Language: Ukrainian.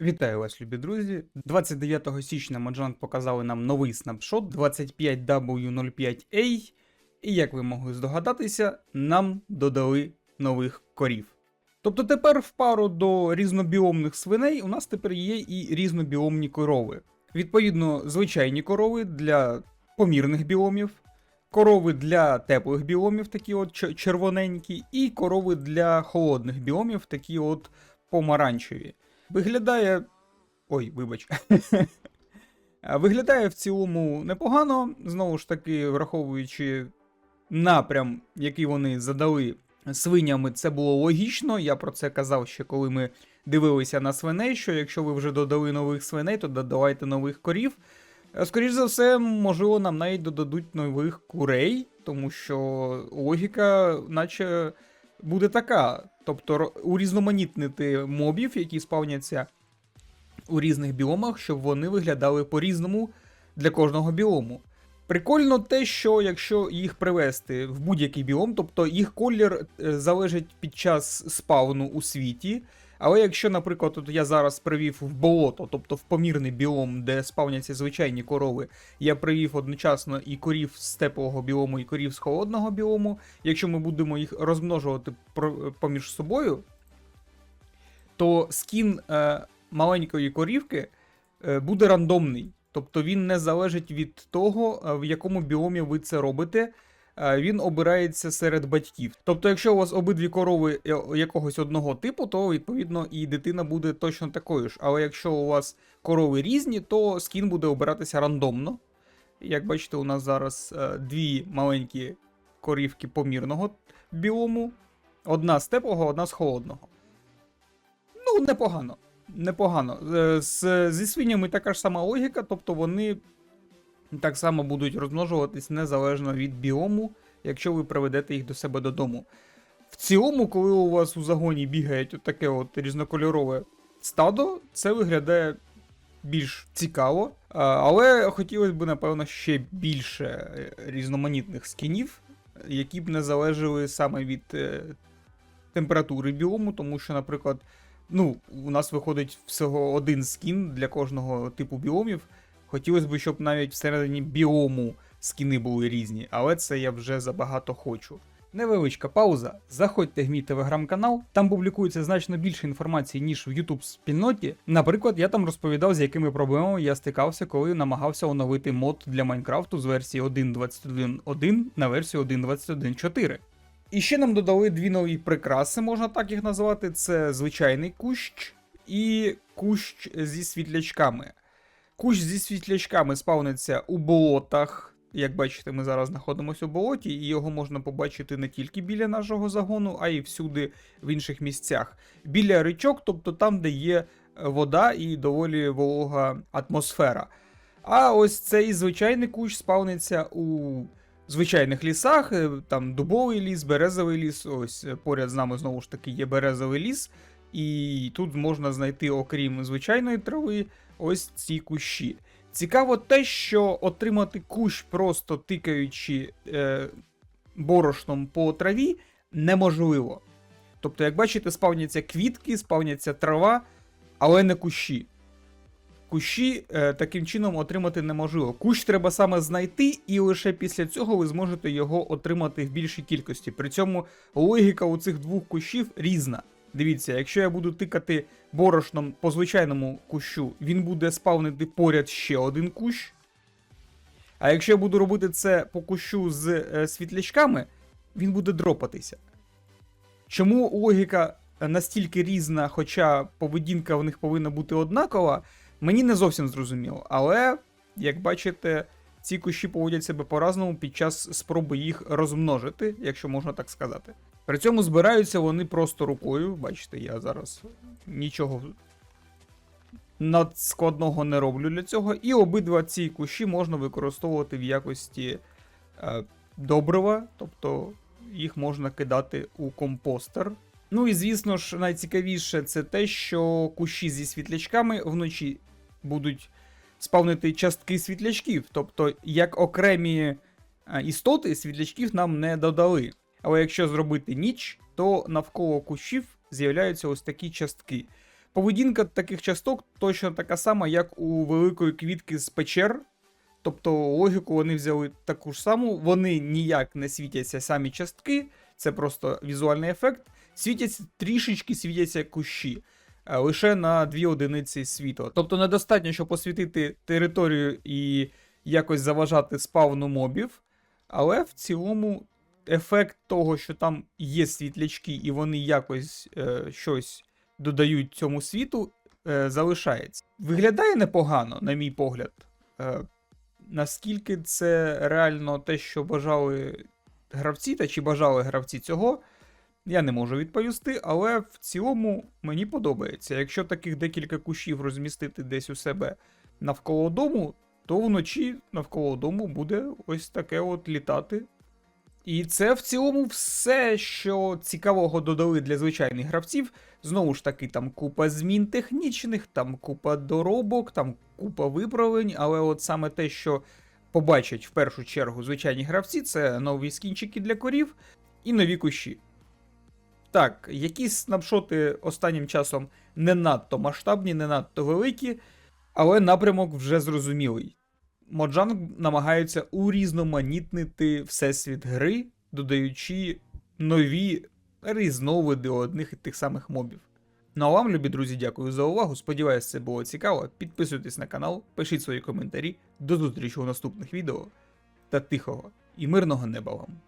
Вітаю вас, любі друзі. 29 січня Mojang показали нам новий снапшот 25W05A, і як ви могли здогадатися, нам додали нових корів. Тобто тепер в пару до різнобіомних свиней у нас тепер є і різнобіомні корови. Відповідно, звичайні корови для помірних біомів, корови для теплих біомів, такі от червоненькі, і корови для холодних біомів, такі от помаранчеві. Виглядає. Ой, вибач. Виглядає в цілому непогано, знову ж таки, враховуючи напрям, який вони задали свинями, це було логічно. Я про це казав ще коли ми дивилися на свиней, що якщо ви вже додали нових свиней, то додавайте нових корів. Е, Скоріш за все, можливо, нам навіть додадуть нових курей, тому що логіка, наче буде така. Тобто урізноманітнити мобів, які спавняться у різних біомах, щоб вони виглядали по-різному для кожного біому. Прикольно те, що якщо їх привести в будь-який біом, тобто їх колір е, залежить під час спавну у світі. Але якщо, наприклад, от я зараз привів в болото, тобто в помірний біом, де спавняться звичайні корови, я привів одночасно і корів з теплого біому, і корів з холодного біому. Якщо ми будемо їх розмножувати поміж собою, то скін е, маленької корівки е, буде рандомний. Тобто він не залежить від того, е, в якому біомі ви це робите. Е, Він обирається серед батьків. Тобто, якщо у вас обидві корови е, якогось одного типу, то відповідно і дитина буде точно такою ж. Але якщо у вас корови різні, то скін буде обиратися рандомно. Як бачите, у нас зараз е, дві маленькі корівки помірного біому, одна з теплого, одна з холодного. Ну, непогано. Непогано. З, зі свинями така ж сама логіка, тобто вони так само будуть розмножуватись незалежно від біому, якщо ви приведете їх до себе додому. В цілому, коли у вас у загоні бігають таке от різнокольорове стадо, це виглядає більш цікаво. Але хотілося б, напевно, ще більше е, різноманітних скінів, які б не залежали саме від е, температури біому, тому що, наприклад, ну, у нас виходить всього один скін для кожного типу біомів. Хотілося б, щоб навіть всередині біому скіни були різні, але це я вже забагато хочу. Невеличка пауза. Заходьте в мій телеграм-канал, там публікується значно більше інформації, ніж в YouTube спільноті. Наприклад, я там розповідав, з якими проблемами я стикався, коли намагався оновити мод для Майнкрафту з версії 1.21.1 на версію 1.21.4. І ще нам додали дві нові прикраси, можна так їх назвати. Це звичайний кущ і кущ зі світлячками. Кущ зі світлячками спавниться у болотах. Як бачите, ми зараз знаходимося у болоті, і його можна побачити не тільки біля нашого загону, а й всюди в інших місцях. Біля річок, тобто там, де є е, вода і доволі волога атмосфера. А ось цей звичайний кущ спавниться у звичайних лісах, е, там дубовий ліс, березовий ліс. Ось е, поряд з нами знову ж таки є березовий ліс. І тут можна знайти, окрім звичайної трави, ось ці кущі. Цікаво те, що отримати кущ, просто тикаючи е, борошном по траві, неможливо. Тобто, як бачите, спавняться квітки, спавняться трава, але не кущі. Кущі е, таким чином отримати неможливо. Кущ треба саме знайти, і лише після цього ви зможете його отримати в більшій кількості. При цьому логіка у цих двох кущів різна. Дивіться, якщо я буду тикати борошном по звичайному кущу, він буде спавнити поряд ще один кущ. А якщо я буду робити це по кущу з е, світлячками, він буде дропатися. Чому логіка настільки різна, хоча поведінка в них повинна бути однакова, мені не зовсім зрозуміло. Але, як бачите, ці кущі поводять себе по-разному під час спроби їх розмножити, якщо можна так сказати. При цьому збираються вони просто рукою. Бачите, я зараз нічого надскладного не роблю для цього. І обидва ці кущі можна використовувати в якості е, добрива, тобто їх можна кидати у компостер. Ну і звісно ж, найцікавіше це те, що кущі зі світлячками вночі будуть спавнити частки світлячків. Тобто, як окремі е, істоти, світлячків нам не додали. Але якщо зробити ніч, то навколо кущів з'являються ось такі частки. Поведінка таких часток точно така сама, як у великої квітки з печер. Тобто логіку вони взяли таку ж саму, вони ніяк не світяться самі частки, це просто візуальний ефект. Світяться трішечки світяться кущі, е, лише на дві одиниці світла. Тобто недостатньо, щоб освітити територію і якось заважати спавну мобів, але в цілому ефект того, що там є світлячки, і вони якось е, щось додають цьому світу, е, залишається. Виглядає непогано, на мій погляд. Е, наскільки це реально те, що бажали гравці, та чи бажали гравці цього, я не можу відповісти, але в цілому мені подобається. Якщо таких декілька кущів розмістити десь у себе навколо дому, то вночі навколо дому буде ось таке от літати. І це в цілому все, що цікавого додали для звичайних гравців. Знову ж таки, там купа змін технічних, там купа доробок, там купа виправлень, але от саме те, що побачать в першу чергу звичайні гравці, це нові скінчики для корів і нові кущі. Так, якісь снапшоти останнім часом не надто масштабні, не надто великі, але напрямок вже зрозумілий. Моджанг намагається урізноманітнити всесвіт гри, додаючи нові різновиди одних і тих самих мобів. Ну а вам, любі друзі, дякую за увагу. Сподіваюсь, це було цікаво. Підписуйтесь на канал, пишіть свої коментарі. До зустрічі у наступних відео та тихого і мирного неба вам!